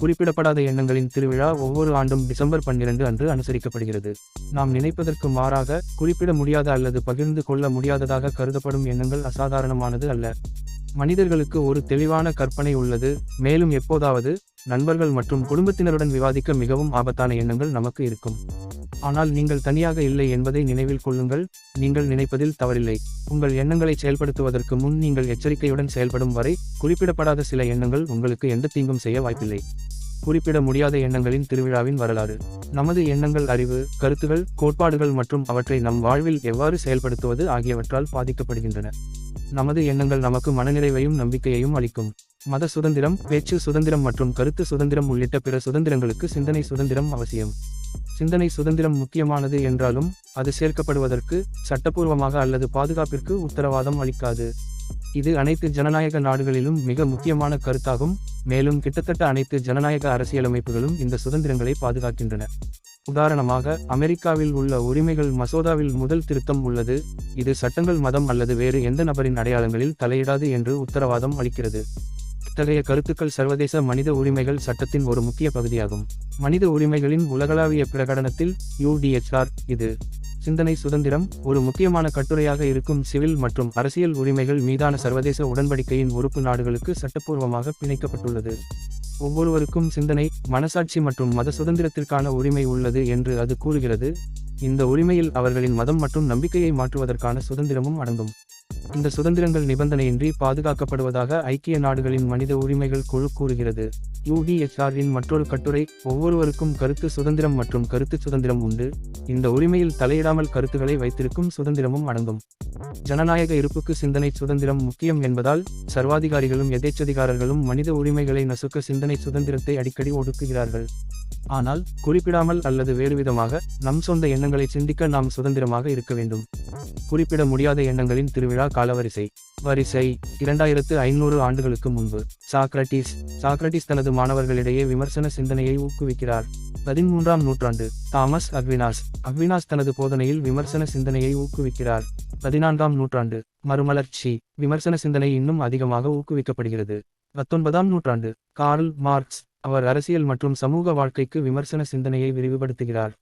குறிப்பிடப்படாத எண்ணங்களின் திருவிழா ஒவ்வொரு ஆண்டும் டிசம்பர் பன்னிரண்டு அன்று அனுசரிக்கப்படுகிறது. நாம் நினைப்பதற்கு மாறாக குறிப்பிட முடியாத அல்லது பகிர்ந்து கொள்ள முடியாததாக கருதப்படும் எண்ணங்கள் அசாதாரணமானது அல்ல. மனிதர்களுக்கு ஒரு தெளிவான கற்பனை உள்ளது. மேலும் எப்போதாவது நண்பர்கள் மற்றும் குடும்பத்தினருடன் விவாதிக்க மிகவும் ஆபத்தான எண்ணங்கள் நமக்கு இருக்கும். ஆனால் நீங்கள் தனியாக இல்லை என்பதை நினைவில் கொள்ளுங்கள். நீங்கள் நினைப்பதில் தவறில்லை. உங்கள் எண்ணங்களை செயல்படுத்துவதற்கு முன் நீங்கள் எச்சரிக்கையுடன் செயல்படும் வரை குறிப்பிடப்படாத சில எண்ணங்கள் உங்களுக்கு எந்த தீங்கும் செய்ய வாய்ப்பில்லை. குறிப்பிட முடியாத எண்ணங்களின் திருவிழாவின் வரலாறு. நமது எண்ணங்கள் அறிவு கருத்துகள் கோட்பாடுகள் மற்றும் அவற்றை நம் வாழ்வில் எவ்வாறு செயல்படுத்துவது ஆகியவற்றால் பாதிக்கப்படுகின்றன. நமது எண்ணங்கள் நமக்கு மனநிறைவையும் நம்பிக்கையையும் அளிக்கும். மத சுதந்திரம் பேச்சு சுதந்திரம் மற்றும் கருத்து சுதந்திரம் உள்ளிட்ட பிற சுதந்திரங்களுக்கு சிந்தனை சுதந்திரம் அவசியம். சிந்தனை சுதந்திரம் முக்கியமானது என்றாலும் அது சேர்க்கப்படுவதற்கு சட்டப்பூர்வமாக அல்லது பாதுகாப்பிற்கு உத்தரவாதம் அளிக்காது. இது அனைத்து ஜனநாயக நாடுகளிலும் மிக முக்கியமான கருத்தாகும். மேலும் கிட்டத்தட்ட அனைத்து ஜனநாயக அரசியலமைப்புகளும் இந்த சுதந்திரங்களை பாதுகாக்கின்றன. உதாரணமாக அமெரிக்காவில் உள்ள உரிமைகள் மசோதாவில் முதல் திருத்தம் உள்ளது. இது சட்டங்கள் மதம் அல்லது வேறு எந்த நபரின் அடையாளங்களில் தலையிடாது என்று உத்தரவாதம் அளிக்கிறது. இத்தகைய கருத்துக்கள் சர்வதேச மனித உரிமைகள் சட்டத்தின் ஒரு முக்கிய பகுதியாகும். மனித உரிமைகளின் உலகளாவிய பிரகடனத்தில் யூடிஎச்ஆர் இது சிந்தனை சுதந்திரம் ஒரு முக்கியமான கட்டுரையாக இருக்கும் சிவில் மற்றும் அரசியல் உரிமைகள் மீதான சர்வதேச உடன்படிக்கையின் உறுப்பு நாடுகளுக்கு சட்டப்பூர்வமாக பிணைக்கப்பட்டுள்ளது. ஒவ்வொருவருக்கும் சிந்தனை மனசாட்சி மற்றும் மத சுதந்திரத்திற்கான உரிமை உள்ளது என்று அது கூறுகிறது. இந்த உரிமையில் அவர்களின் மதம் மற்றும் நம்பிக்கையை மாற்றுவதற்கான சுதந்திரமும் அடங்கும். இந்த சுதந்திரங்கள் நிபந்தனையின்றி பாதுகாக்கப்படுவதாக ஐக்கிய நாடுகளின் மனித உரிமைகள் குழு கூறுகிறது. யூடிஎச்ஆர் மற்றொரு கட்டுரை ஒவ்வொருவருக்கும் கருத்து சுதந்திரம் மற்றும் கருத்து சுதந்திரம் உண்டு. இந்த உரிமையில் தலையிடாமல் கருத்துக்களை வைத்திருக்கும் சுதந்திரமும் அடங்கும். ஜனநாயக இருப்புக்கு சிந்தனை சுதந்திரம் முக்கியம் என்பதால் சர்வாதிகாரிகளும் எதேச்சதிகாரர்களும் மனித உரிமைகளை நசுக்க சிந்தனை சுதந்திரத்தை அடிக்கடி ஒடுக்குகிறார்கள். ஆனால் குறிப்பிடாமல் அல்லது வேறுவிதமாக நம் சொந்த எண்ணங்களை சிந்திக்க நாம் சுதந்திரமாக இருக்க வேண்டும். குறிப்பிட முடியாத எண்ணங்களின் திருவிழா காலவரிசை. வரிசை இரண்டாயிரத்து ஐநூறு ஆண்டுகளுக்கு முன்பு. சாக்ரட்டிஸ் சாக்ரட்டிஸ் தனது மாணவர்களிடையே விமர்சன சிந்தனையை ஊக்குவிக்கிறார். பதிமூன்றாம் நூற்றாண்டு தாமஸ் அக்வினாஸ். அக்வினாஸ் தனது போதனையில் விமர்சன சிந்தனையை ஊக்குவிக்கிறார். பதினான்காம் நூற்றாண்டு மறுமலர்ச்சி. விமர்சன சிந்தனை இன்னும் அதிகமாக ஊக்குவிக்கப்படுகிறது. பத்தொன்பதாம் நூற்றாண்டு கார்ல் மார்க்ஸ். அவர் அரசியல் மற்றும் சமூக வாழ்க்கைக்கு விமர்சன சிந்தனையை விரிவுபடுத்துகிறார்.